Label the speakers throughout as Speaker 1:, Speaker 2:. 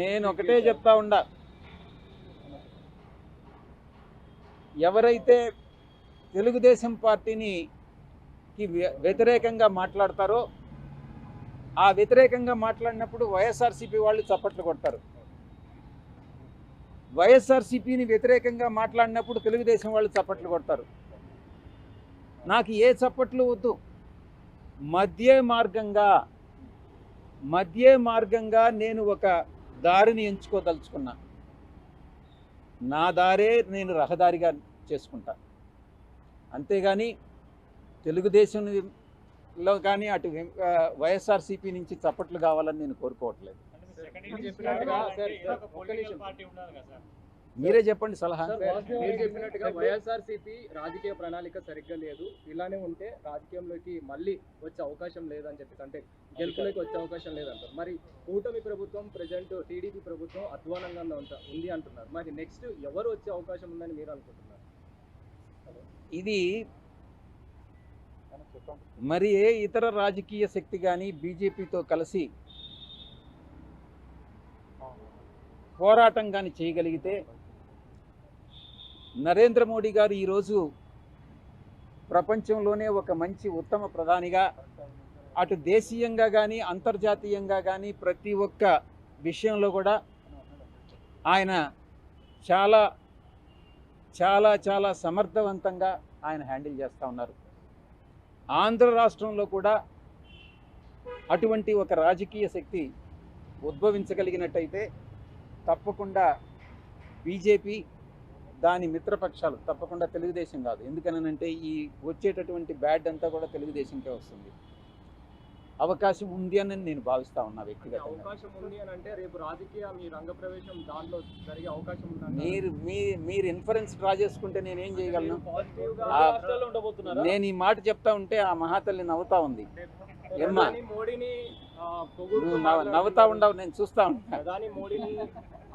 Speaker 1: నేను ఒకటే చెప్తా ఉండా. ఎవరైతే తెలుగుదేశం పార్టీని వ్యతిరేకంగా మాట్లాడతారో ఆ వ్యతిరేకంగా మాట్లాడినప్పుడు వైఎస్ఆర్సీపీ వాళ్ళు చప్పట్లు కొడతారు. వైఎస్ఆర్సీపీని వ్యతిరేకంగా మాట్లాడినప్పుడు తెలుగుదేశం వాళ్ళు చప్పట్లు కొడతారు. నాకు ఏ చప్పట్లు వద్దు. మధ్య మార్గంగా మధ్య మార్గంగా నేను ఒక దారిని ఎంచుకోదలుచుకున్నా. నా దారే నేను రహదారిగా చేసుకుంటా. అంతేగాని తెలుగుదేశంలో కానీ అటు వైఎస్ఆర్సీపీ నుంచి చప్పట్లు కావాలని నేను కోరుకోవట్లేదు.
Speaker 2: మీరు
Speaker 1: చెప్పండి సలహా.
Speaker 2: మీరు చెప్పినట్టుగా వైఎస్ఆర్సీపీ రాజకీయ ప్రణాళిక సరిగ్గా లేదు. ఇలానే ఉంటే రాజకీయంలోకి మళ్ళీ వచ్చే అవకాశం లేదని చెప్పేసి అంటే గెలుపులోకి వచ్చే అవకాశం లేదంటారు. మరి కూటమి ప్రభుత్వం ప్రజెంట్ టీడీపీ ప్రభుత్వం అధ్వానంగా ఉంట- ఉంది అంటున్నారు. మరి నెక్స్ట్ ఎవరు వచ్చే అవకాశం ఉందని మీరు అనుకుంటున్నారు?
Speaker 1: ఇది మరి ఏ ఇతర రాజకీయ శక్తి కానీ బీజేపీతో కలిసి పోరాటం కానీ చేయగలిగితే నరేంద్ర మోడీ గారు ఈరోజు ప్రపంచంలోనే ఒక మంచి ఉత్తమ ప్రధానిగా అటు దేశీయంగా కానీ అంతర్జాతీయంగా కానీ ప్రతి ఒక్క విషయంలో కూడా ఆయన చాలా చాలా చాలా సమర్థవంతంగా ఆయన హ్యాండిల్ చేస్తూ ఉన్నారు. ఆంధ్ర రాష్ట్రంలో కూడా అటువంటి ఒక రాజకీయ శక్తి ఉద్భవించగలిగినట్టయితే తప్పకుండా బీజేపీ దాని మిత్రపక్షాలు తప్పకుండా తెలుగుదేశం కాదు. ఎందుకనంటే ఈ వచ్చేటటువంటి బ్యాడ్ అంతా కూడా తెలుగుదేశంకే వస్తుంది. అవకాశం ఉంది అని నేను భావిస్తా ఉన్నా
Speaker 2: అంటే
Speaker 1: వ్యక్తిగతంగా.
Speaker 2: అవకాశం ఉంది అని అంటే రేపు రాజకీయ మీ రంగ ప్రవేశం దాంట్లో జరిగే అవకాశం?
Speaker 1: మీరు మీ మీరు ఇన్ఫరెన్స్ డ్రా చేసుకుంటే నేనేం చేయగలను?
Speaker 2: రాష్ట్రాల్లో ఉండబోతున్నారా?
Speaker 1: నేను ఈ మాట చెప్తా ఉంటే ఆ మహాతల్లి నవ్వుతా ఉంది. నవ్వు- నవ్వుతా. ఉండవు నేను చూస్తా ఉంటా.
Speaker 2: ప్రధాని మోడీని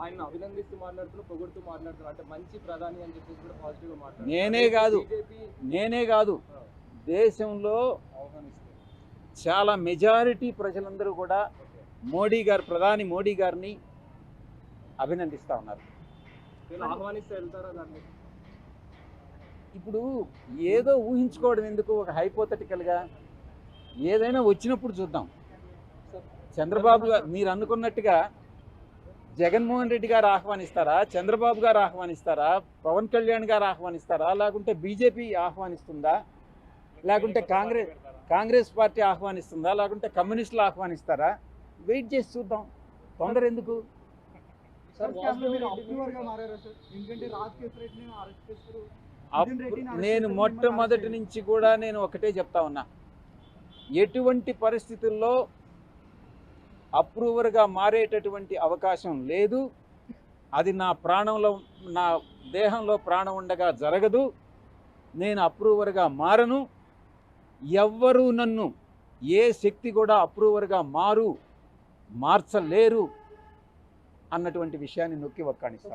Speaker 2: ఆయన అభినందిస్తూ మాట్లాడుతూ పొగుడుతూ మాట్లాడుతున్నారు అంటే మంచి ప్రధాని అని చెప్పేసి కూడా పాజిటివ్గా మాట్లాడుతున్నారు
Speaker 1: నేనే కాదు. నేనే కాదు దేశంలో చాలా మెజారిటీ ప్రజలందరూ కూడా మోడీ గారు ప్రధాని మోడీ గారిని అభినందిస్తూ ఉన్నారు. ఇప్పుడు ఏదో ఊహించుకోవడం ఎందుకు? ఒక హైపోథెటికల్గా ఏదైనా వచ్చినప్పుడు చూద్దాం. చంద్రబాబు గారు మీరు అనుకున్నట్టుగా జగన్మోహన్ రెడ్డి గారు ఆహ్వానిస్తారా? చంద్రబాబు గారు ఆహ్వానిస్తారా? పవన్ కళ్యాణ్ గారు ఆహ్వానిస్తారా? లేకుంటే బీజేపీ ఆహ్వానిస్తుందా? లేకుంటే కాంగ్రెస్ కాంగ్రెస్ పార్టీ ఆహ్వానిస్తుందా? లేకుంటే కమ్యూనిస్టులు ఆహ్వానిస్తారా? వెయిట్ చేసి చూద్దాం. తొందర ఎందుకు? నేను మొట్టమొదటి నుంచి కూడా నేను ఒకటే చెప్తా ఉన్నా. ఎటువంటి పరిస్థితుల్లో అప్రూవర్గా మారేటటువంటి అవకాశం లేదు. అది నా ప్రాణంలో నా దేహంలో ప్రాణం ఉండగా జరగదు. నేను అప్రూవర్గా మారను. ఎవ్వరూ నన్ను ఏ శక్తి కూడా అప్రూవర్గా మారు మార్చలేరు అన్నటువంటి విషయాన్ని నొక్కి
Speaker 3: అనేది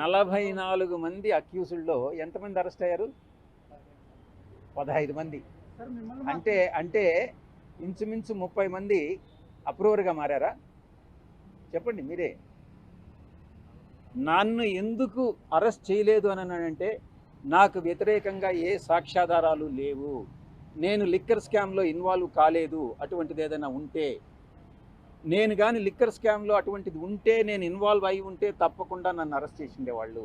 Speaker 1: నలభై నాలుగు మంది అక్యూజుల్లో ఎంతమంది అరెస్ట్ అయ్యారు? పదహైదు మంది. అంటే అంటే ఇంచుమించు ముప్పై మంది అప్రూవర్గా మారారా? చెప్పండి మీరే. నన్ను ఎందుకు అరెస్ట్ చేయలేదు అని అంటే నాకు వ్యతిరేకంగా ఏ సాక్ష్యాధారాలు లేవు. నేను లిక్కర్ స్కామ్లో ఇన్వాల్వ్ కాలేదు అటువంటిది ఏదైనా ఉంటే. నేను కానీ లిక్కర్ స్కామ్లో అటువంటిది ఉంటే నేను ఇన్వాల్వ్ అయి ఉంటే తప్పకుండా నన్ను అరెస్ట్ చేసిండే వాళ్ళు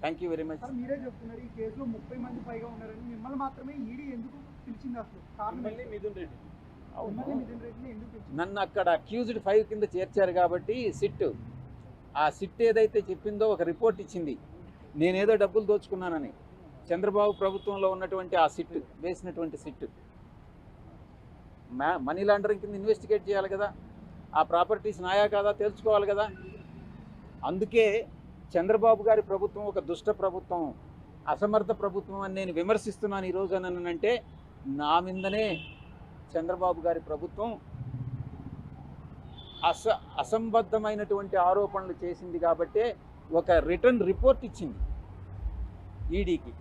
Speaker 1: thank you very much
Speaker 3: sir మీరే చెప్తున్నారు ఈ కేసులో ముప్పై మంది పైగా ఉన్నారని. మిమ్మల్ని మాత్రమే ఈడీ ఎందుకు పిలిచింది అసలు? కారణం?
Speaker 2: మిథున్ రెడ్డి
Speaker 1: నన్ను అక్కడ అక్యూజ్డ్ ఫైవ్ కింద చేర్చారు కాబట్టి సిట్. ఆ సిట్ ఏదైతే చెప్పిందో ఒక రిపోర్ట్ ఇచ్చింది. నేనేదో డబ్బులు దోచుకున్నానని. చంద్రబాబు ప్రభుత్వంలో ఉన్నటువంటి ఆ సిట్ వేసినటువంటి సిట్. మ్యా మనీ లాండరింగ్ కింద ఇన్వెస్టిగేట్ చేయాలి కదా. ఆ ప్రాపర్టీస్ నాయా కాదా తెలుసుకోవాలి కదా. అందుకే చంద్రబాబు గారి ప్రభుత్వం ఒక దుష్ట ప్రభుత్వం అసమర్థ ప్రభుత్వం అని నేను విమర్శిస్తున్నాను ఈరోజు అని అంటే నా మీదనే చంద్రబాబు గారి ప్రభుత్వం అస అసంబద్ధమైనటువంటి ఆరోపణలు చేసింది కాబట్టే ఒక రిటర్న్ రిపోర్ట్ ఇచ్చింది ఈడీకి.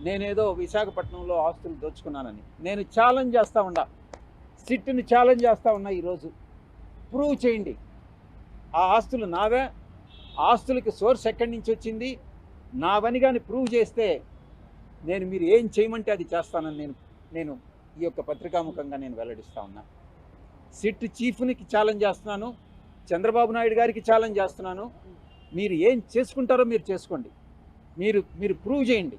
Speaker 1: నేనేదో విశాఖపట్నంలో ఆస్తులు దోచుకున్నానని. నేను ఛాలెంజ్ చేస్తూ ఉన్నా సిట్ని ఛాలెంజ్ చేస్తూ ఉన్నా ఈరోజు. ప్రూవ్ చేయండి. ఆ ఆస్తులు నావే. ఆస్తులకి సోర్స్ ఎక్కడి నుంచి వచ్చింది? నావని కానీ ప్రూవ్ చేస్తే నేను మీరు ఏం చేయమంటే అది చేస్తానని నేను నేను ఈ యొక్క పత్రికాముఖంగా నేను వెల్లడిస్తా ఉన్నా. సిట్ చీఫ్నికి ఛాలెంజ్ చేస్తున్నాను చంద్రబాబు నాయుడు గారికి ఛాలెంజ్ చేస్తున్నాను. మీరు ఏం చేసుకుంటారో మీరు చేసుకోండి. మీరు మీరు ప్రూవ్ చేయండి.